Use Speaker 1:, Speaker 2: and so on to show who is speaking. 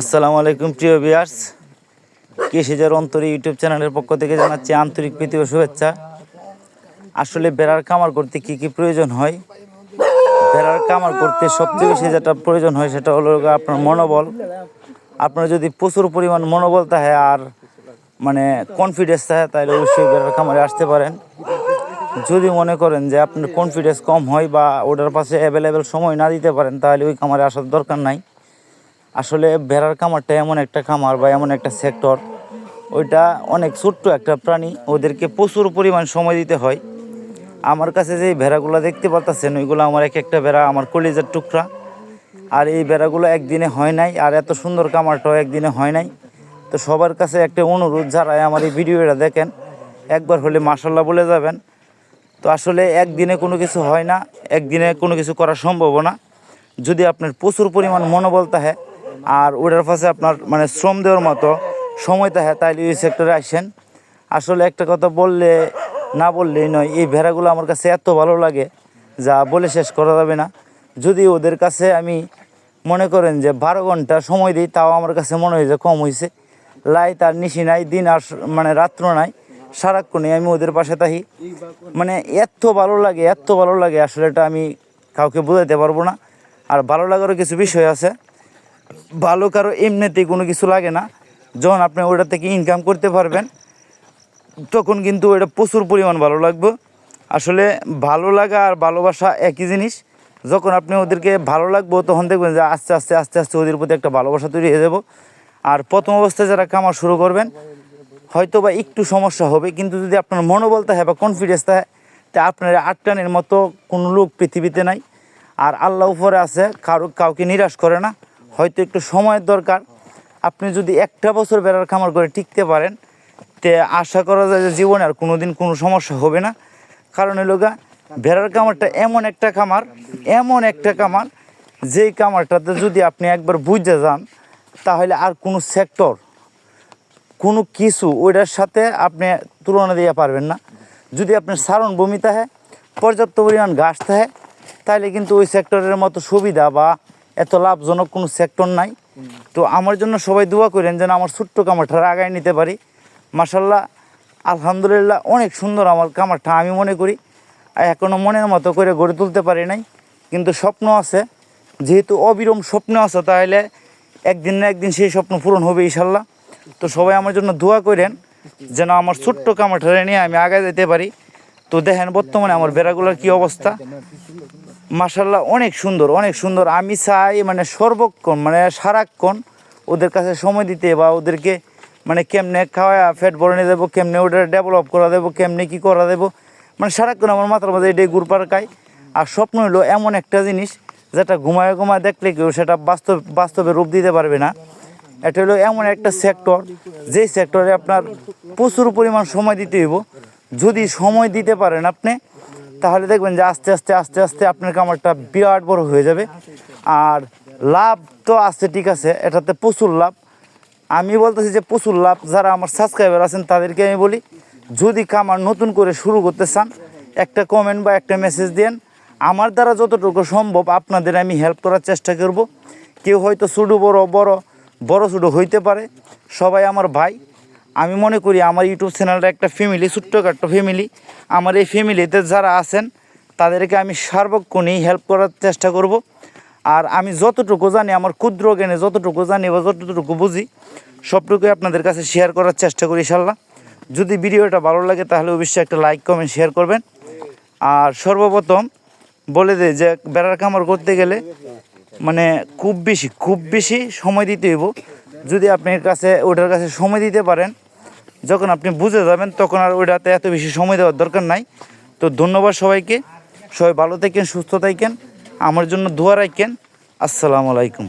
Speaker 1: আসসালামু আলাইকুম, প্রিয় বিয়ার্স কৃষিজার অন্তরী ইউটিউব চ্যানেলের পক্ষ থেকে জানাচ্ছি আন্তরিক প্রীতি ও শুভেচ্ছা। আসলে বেড়ার কামার করতে কি কি প্রয়োজন হয়? বেড়ার কামার করতে সবচেয়ে বেশি যেটা প্রয়োজন হয় সেটা হলো আপনার মনোবল। আপনার যদি প্রচুর পরিমাণ মনোবল থাকে আর মানে কনফিডেন্স থাকে, তাহলে অবশ্যই বেড়ার কামারে আসতে পারেন। যদি মনে করেন যে আপনার কনফিডেন্স কম হয় বা ওটার পাশে অ্যাভেলেবেল সময় না দিতে পারেন, তাহলে ওই কামারে আসার দরকার নাই। আসলে ভেড়ার খামারটা এমন একটা খামার বা এমন একটা সেক্টর ওইটা অনেক ছোট্ট একটা প্রাণী, ওদেরকে প্রচুর পরিমাণ সময় দিতে হয়। আমার কাছে যে ভেড়াগুলো দেখতে পারতেছেন, ওইগুলো আমার এক একটা ভেড়া আমার কলিজার টুকরা। আর এই ভেড়াগুলো একদিনে হয় নাই, আর এত সুন্দর কামারটাও একদিনে হয় নাই। তো সবার কাছে একটা অনুরোধ, যারা আমার এই ভিডিওটা দেখেন, একবার হলে মাসাল্লাহ বলে যাবেন। তো আসলে একদিনে কোনো কিছু হয় না, একদিনে কোনো কিছু করা সম্ভব না। যদি আপনার প্রচুর পরিমাণ মনোবল থাকে আর ওটার পাশে আপনার মানে শ্রম দেওয়ার মতো সময় থাকে, তাইলে ওই সেক্টরে আসেন। আসলে একটা কথা বললে, না বললেই নয়, এই ভেড়াগুলো আমার কাছে এত ভালো লাগে যা বলে শেষ করা যাবে না। যদি ওদের কাছে আমি মনে করেন যে বারো ঘণ্টা সময় দিই, তাও আমার কাছে মনে হয় যে কম হয়েছে লাই তার নিশি নাই, দিন আর মানে রাত্র নাই সারাক্ষণে আমি ওদের পাশে থাকি। মানে এত ভালো লাগে, এত ভালো লাগে, আসলে এটা আমি কাউকে বোঝাতে পারব না। আর ভালো লাগারও কিছু বিষয় আছে। ভালো কারও এমনিতেই কোনো কিছু লাগে না। যখন আপনি ওটা থেকে ইনকাম করতে পারবেন, তখন কিন্তু এটা প্রচুর পরিমাণ ভালো লাগবে। আসলে ভালো লাগা আর ভালোবাসা একই জিনিস। যখন আপনি ওদেরকে ভালো লাগবো, তখন দেখবেন যে আস্তে আস্তে আস্তে আস্তে ওদের প্রতি একটা ভালোবাসা তৈরি হয়ে যাব। আর প্রথম অবস্থায় যারা কামার শুরু করবেন হয়তো বা একটু সমস্যা হবে, কিন্তু যদি আপনার মনোবল থাকে বা কনফিডেন্স থাকে, তা আপনার আটটানের মতো কোনো লোক পৃথিবীতে নাই। আর আল্লাহ উপরে আছে, কারও কাউকে নিরাশ করে না। হয়তো একটু সময়ের দরকার। আপনি যদি একটা বছর বেড়ার খামার করে টিকতে পারেন, তে আশা করা যায় যে জীবনে আর কোনো দিন কোনো সমস্যা হবে না। কারণ হলো গা, ভেড়ার কামারটা এমন একটা খামার, এমন একটা খামার, যেই কামারটাতে যদি আপনি একবার বুঝতে যান, তাহলে আর কোনো সেক্টর কোনো কিছু ওইটার সাথে আপনি তুলনা দিয়ে পারবেন না। যদি আপনার সারণ ভূমি থাকে পর্যাপ্ত পরিমাণ ঘাস থাকে তাহলে কিন্তু ওই সেক্টরের মতো সুবিধা বা এত লাভজনক কোনো সেক্টর নাই। তো আমার জন্য সবাই দোয়া করেন যেন আমার ছোট্ট কামারটা আগায় নিতে পারি। মাসাল্লাহ আলহামদুলিল্লাহ অনেক সুন্দর আমার কামারটা আমি মনে করি। এখনও মনের মতো করে গড়ে তুলতে পারি নাই। কিন্তু স্বপ্ন আছে। যেহেতু অবিরম স্বপ্ন আছে তাহলে একদিন না একদিন সেই স্বপ্ন পূরণ হবে ইনশাল্লাহ তো সবাই আমার জন্য দোয়া করেন যেন আমার ছোট্ট কামারটা নিয়ে আমি আগে যেতে পারি। তো দেখেন বর্তমানে আমার বেড়াগুলোর কি অবস্থা। মাসাল্লাহ অনেক সুন্দর অনেক সুন্দর। আমি চাই মানে সর্বক্ষণ মানে সারাক্ষণ ওদের কাছে সময় দিতে বা ওদেরকে মানে কেমনে খাওয়া ফ্যাট বড়ে দেবো কেমনে ওটা ডেভেলপ করা দেবো, কেমনে কী করা দেবো। মানে সারাক্ষণ আমার মাথার মধ্যে এটাই ঘুরপার খায়। আর স্বপ্ন হলো এমন একটা জিনিস, যেটা ঘুমায় ঘুমায় দেখলে কেউ সেটা বাস্তব, বাস্তবে রূপ দিতে পারবে না। এটা হলো এমন একটা সেক্টর যেই সেক্টরে আপনার প্রচুর পরিমাণ সময় দিতে হইব। যদি সময় দিতে পারেন আপনি তাহলে দেখবেন যে আস্তে আস্তে আস্তে আস্তে আপনার কামারটা বিরাট বড় হয়ে যাবে। আর লাভ তো আছে, ঠিক আছে, এটাতে প্রচুর লাভ। আমি বলতেছি যে প্রচুর লাভ, যারা আমার সাবস্ক্রাইবার আছেন তাদেরকে আমি বলি, যদি কামার নতুন করে শুরু করতে চান, একটা কমেন্ট বা একটা মেসেজ দেন। আমার দ্বারা যতটুকু সম্ভব আপনাদের আমি হেল্প করার চেষ্টা করব। কেউ হয়তো ছোটো, বড় বড় বড় ছোটো হইতে পারে। সবাই আমার ভাই। আমি মনে করি আমার ইউটিউব চ্যানেলটা একটা ফ্যামিলি ছোট্টখাট্ট ফ্যামিলি আমার এই ফ্যামিলিতে যারা আছেন, তাদেরকে আমি সার্বক্ষণেই হেল্প করার চেষ্টা করব। আর আমি যতটুকু জানি, আমার ক্ষুদ্র জ্ঞানে যতটুকু জানি বা যতটুকু বুঝি, সবটুকুই আপনাদের কাছে শেয়ার করার চেষ্টা করি ইনশাল্লাহ যদি ভিডিওটা ভালো লাগে, তাহলে অবশ্যই একটা লাইক কমেন্ট শেয়ার করবেন। আর সর্বপ্রথম বলে দেয় যে, বেড়ার কামার করতে গেলে মানে খুব বেশি খুব বেশি সময় দিতে হইব। যদি আপনার কাছে, ওটার কাছে সময় দিতে পারেন যখন আপনি বুঝে যাবেন, তখন আর ওইটাতে এত বেশি সময় দেওয়ার দরকার নাই। তো ধন্যবাদ সবাইকে। সবাই ভালো থাকেন, সুস্থ থাকেন। আমার জন্য দোয়া রাখেন। আসসালামু আলাইকুম।